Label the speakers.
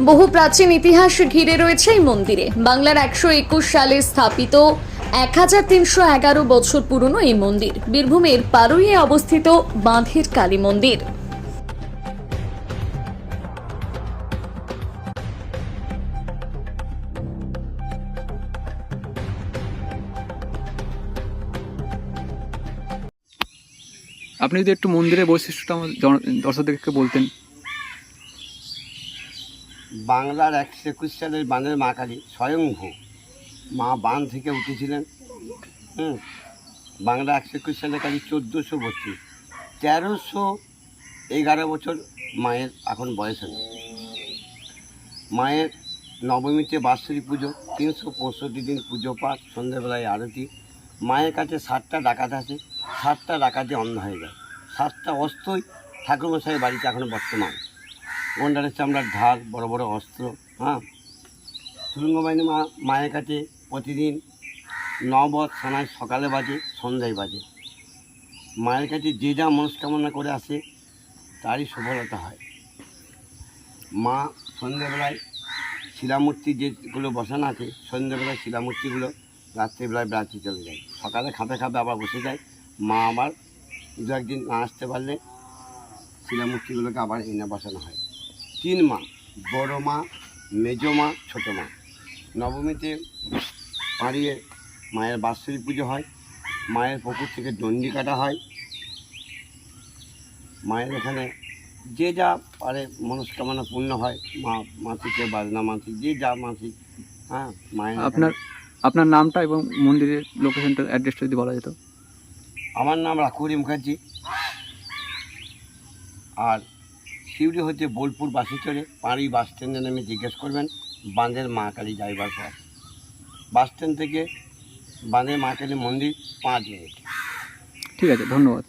Speaker 1: বহু প্রাচীন ইতিহাস ঘিরে রয়েছে এই মন্দিরে। বাংলার একশো একুশ সালে স্থাপিত এক হাজার তিনশো এগারো বছর পুরনো এই মন্দির, বীরভূমের পারুইয়ে অবস্থিত বাঁধের কালী মন্দির।
Speaker 2: আপনি যদি একটু মন্দিরের বৈশিষ্ট্যটা দর্শকদেরকে বলতেন।
Speaker 3: বাংলার একশো একুশ সালের বাঁধের মা কালী স্বয়ংভূ। মা বাঁধ থেকে উঠেছিলেন, হুম। বাংলা একশো একুশ সালের কালী চোদ্দোশো বত্রিশ। তেরোশো এগারো বছর মায়ের এখন বয়স হলো। মায়ের নবমীতে বাৎসরিক পুজো, তিনশো পঁয়ষট্টি দিন পুজো পাঠ সন্ধ্যেবেলায় আরতি। মায়ের কাছে সাতটা ডাকাত আছে, সাতটা ডাকাতে অন্ধ হয়ে যায়। সাতটা অস্ত্রই ঠাকুরমশাই বাড়িতে এখন বর্তমান। গন্ডারের চামড়ার ঢাল বড় বড় অস্ত্র হ্যাঁ? সুরঙ্গ বাহিনী মা, মায়ের কাছে প্রতিদিন নবদ সানায় সকালে বাজে, সন্ধ্যায় বাজে। মায়ের কাছে যে যা মনস্কামনা করে আসে, তারই সফলতা হয়। মা সন্ধ্যেবেলায় শিলামূর্তি যেগুলো বসানো আছে, সন্ধ্যেবেলায় শিলামূর্তিগুলো রাত্রিবেলায় বেড়াতে চলে যায়। সকালে খাপে খাপে আবার বসে যায়। মা আবার দু একদিন না আসতে পারলে শিলামূর্তিগুলোকে আবার এনে বসানো হয়। তিন মা বড় মা মেজো মা ছোটো মা। নবমীতে পাড়িয়ে মায়ের বাৎসরিক পুজো হয় মায়ের পুকুর থেকে দণ্ডি কাটা হয়। মায়ের এখানে যে যা পারে মনস্কামনা পূর্ণ হয় মা মাসিকে বাজনা মাসিক যে যা মাসিক হ্যাঁ মায়ের
Speaker 2: আপনার আপনার নামটা এবং মন্দিরের লোকেশনটা অ্যাড্রেসটা যদি বলা যেত।
Speaker 3: আমার নাম রাকুরি মুখার্জি। আর শিউরি হতে বোলপুর বাসে চড়ে পাড়ি বাস স্ট্যান্ডে নেমে জিজ্ঞেস করবেন, বাঁধের মা কালী যাইবার পর বাস স্ট্যান্ড থেকে বাঁধের মা কালী মন্দির পাঁচ মিনিট।
Speaker 2: ঠিক আছে, ধন্যবাদ।